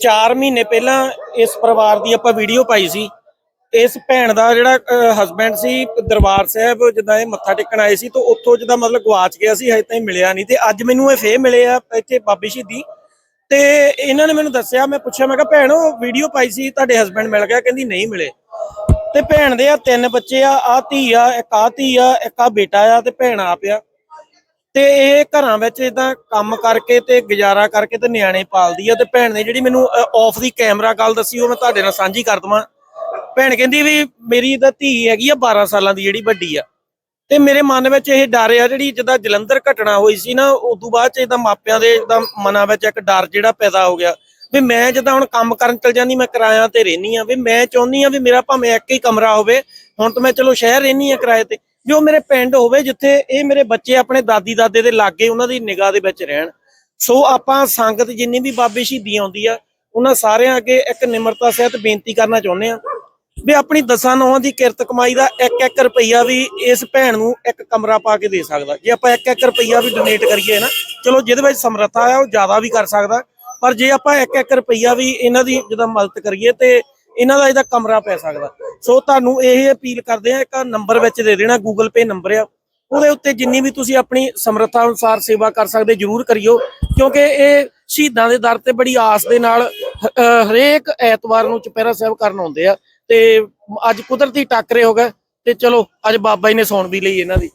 4 ਮਹੀਨੇ ਪਹਿਲਾਂ ਇਸ ਪਰਿਵਾਰ ਦੀ ਆਪਾਂ ਵੀਡੀਓ ਪਾਈ ਸੀ। ਇਸ ਭੈਣ ਦਾ ਜਿਹੜਾ ਹਸਬੰਡ ਸੀ, ਦਰਬਾਰ ਸਾਹਿਬ, ਜਿੱਦਾਂ ਇਹ ਮੱਥਾ ਟੇਕਣ ਆਏ ਸੀ, ਤਾਂ ਉੱਥੋਂ ਜਿੱਦਾਂ ਮਤਲਬ ਗਵਾਚ ਗਿਆ ਸੀ, ਹਜੇ ਤਾਈਂ ਮਿਲਿਆ ਨਹੀਂ। ਤੇ ਅੱਜ ਮੈਨੂੰ ਇਹ ਫੇਰ ਮਿਲੇ ਆ, ਇੱਥੇ ਬਾਬੇ ਸ਼ਹੀਦੀ। ਤੇ ਇਹਨਾਂ ਨੇ ਮੈਨੂੰ ਦੱਸਿਆ, ਮੈਂ ਪੁੱਛਿਆ, ਮੈਂ ਕਿਹਾ, ਭੈਣ ਉਹ ਵੀਡੀਓ ਪਾਈ ਸੀ, ਤੁਹਾਡੇ ਹਸਬੰਡ ਮਿਲ ਗਿਆ, ਕਹਿੰਦੀ ਨਹੀਂ ਮਿਲੇ। ਤੇ ਭੈਣ ਦੇ ਆ ਤਿੰਨ ਬੱਚੇ ਆ ਆ ਧੀ ਆ, ਇੱਕ ਆ ਧੀ ਆ, ਇੱਕ ਆ ਬੇਟਾ ਆ, ਤੇ ਭੈਣ ਆ। ਪਿਆ ਤੇ ਇਹ ਘਰਾਂ ਵਿੱਚ ਇਦਾਂ ਕੰਮ ਕਰਕੇ ਤੇ ਗੁਜ਼ਾਰਾ ਕਰਕੇ ਤੇ ਨਿਆਣੇ ਪਾਲਦੀ ਆ ਤੇ ਭੈਣ ਨੇ ਜਿਹੜੀ ਮੈਨੂੰ ਆਫ ਦੀ ਕੈਮਰਾ ਗੱਲ ਦੱਸੀ, ਉਹ ਮੈਂ ਤੁਹਾਡੇ ਨਾਲ ਸਾਂਝੀ ਕਰ ਦਵਾਂ। ਭੈਣ ਕਹਿੰਦੀ ਵੀ ਮੇਰੀ ਤਾਂ ਧੀ ਹੈਗੀ ਆ 12 ਸਾਲਾਂ ਦੀ ਜਿਹੜੀ ਵੱਡੀ ਆ। ਤੇ ਮੇਰੇ ਮਨ ਵਿੱਚ ਇਹ ਡਰ ਆ ਜਿਹੜੀ ਜਿੱਦਾਂ ਜਲੰਧਰ ਘਟਨਾ ਹੋਈ ਸੀ ਨਾ ਉਸ ਤੋਂ ਬਾਅਦ ਚ ਇਦਾਂ ਮਾਪਿਆਂ ਦੇ ਇਦਾਂ ਮਨਾਂ ਵਿੱਚ ਇੱਕ ਡਰ ਜਿਹੜਾ ਪੈਦਾ ਹੋ ਗਿਆ ਵੀ ਮੈਂ ਜਿੱਦਾਂ ਹੁਣ ਕੰਮ ਕਰਨ ਚਲ ਜਾਂਦੀ, ਮੈਂ ਕਿਰਾਇਆ ਤੇ ਰਹਿਨੀ ਆ, ਵੀ ਮੈਂ ਚਾਹੁੰਦੀ ਆ ਵੀ ਮੇਰਾ ਭਾਵੇਂ ਇੱਕ ਹੀ ਕਮਰਾ ਹੋਵੇ, ਹੁਣ ਤਾਂ ਮੈਂ ਚਲੋ ਸ਼ਹਿਰ ਰਹਿਨੀ ਆ ਕਿਰਾਏ ਤੇ। ਜੋ ਮੇਰੇ ਪਿੰਡ ਹੋਵੇ, ਜਿੱਥੇ ਇਹ ਮੇਰੇ ਬੱਚੇ ਆਪਣੇ ਦਾਦੀ ਦਾਦੇ ਦੇ ਲਾਗੇ ਉਹਨਾਂ ਦੀ ਨਿਗਾਹ ਦੇ ਵਿੱਚ ਰਹਿਣ। ਸੋ ਆਪਾਂ ਸੰਗਤ ਜਿੰਨੀ ਵੀ ਬਾਬੇ ਸ਼ਹੀਦੀ ਆਉਂਦੀ ਆ, ਉਹਨਾਂ ਸਾਰਿਆਂ ਅੱਗੇ ਇੱਕ ਨਿਮਰਤਾ ਸਹਿਤ ਬੇਨਤੀ ਕਰਨਾ ਚਾਹੁੰਦੇ ਆ ਵੀ ਆਪਣੀ ਦਸਾਂ ਨੌਹਾਂ ਦੀ ਕਿਰਤ ਕਮਾਈ ਦਾ ਇੱਕ ਇੱਕ ਰੁਪਈਆ ਵੀ ਇਸ ਭੈਣ ਨੂੰ ਇੱਕ ਕਮਰਾ ਪਾ ਕੇ ਦੇ ਸਕਦਾ। ਜੇ ਆਪਾਂ ਇੱਕ ਇੱਕ ਰੁਪਈਆ ਵੀ ਡੋਨੇਟ ਕਰੀਏ ਨਾ, ਚਲੋ ਜਿਹਦੇ ਵਿੱਚ ਸਮਰੱਥਾ ਆ, ਉਹ ਜ਼ਿਆਦਾ ਵੀ ਕਰ ਸਕਦਾ। ਪਰ ਜੇ ਆਪਾਂ ਇੱਕ ਇੱਕ ਰੁਪਈਆ ਵੀ ਇਹਨਾਂ ਦੀ ਜਦੋਂ ਮਦਦ ਕਰੀਏ ਤੇ ਇਹਨਾਂ ਦਾ ਇਹਦਾ ਕਮਰਾ ਪੈ ਸਕਦਾ। ਸੋ ਤੁਹਾਨੂੰ ਇਹ ਅਪੀਲ ਕਰਦੇ ਆ ਇੱਕ ਨੰਬਰ ਵਿੱਚ ਦੇ ਦੇਣਾ ਗੂਗਲ ਪੇ ਨੰਬਰ ਆ। ਉਹਦੇ ਉੱਤੇ ਜਿੰਨੀ ਵੀ ਤੁਸੀਂ ਆਪਣੀ ਸਮਰੱਥਾ ਅਨੁਸਾਰ ਸੇਵਾ ਕਰ ਸਕਦੇ, ਜਰੂਰ ਕਰਿਓ। ਕਿਉਂਕਿ ਇਹ ਸ਼ਹੀਦਾਂ ਦੇ ਦਰ ਤੇ ਬੜੀ ਆਸ ਦੇ ਨਾਲ ਹਰੇਕ ਐਤਵਾਰ ਨੂੰ ਚੁਪਹਿਰਾ ਸਾਹਿਬ ਕਰਨ ਆਉਂਦੇ ਆ। ਤੇ ਅੱਜ ਕੁਦਰਤੀ ਟੱਕਰੇ ਹੋ ਗਏ, ਤੇ ਚਲੋ, ਅੱਜ ਬਾਬਾ ਜੀ ਨੇ ਸੌਣ ਵੀ ਲਈ ਇਹਨਾਂ ਦੀ।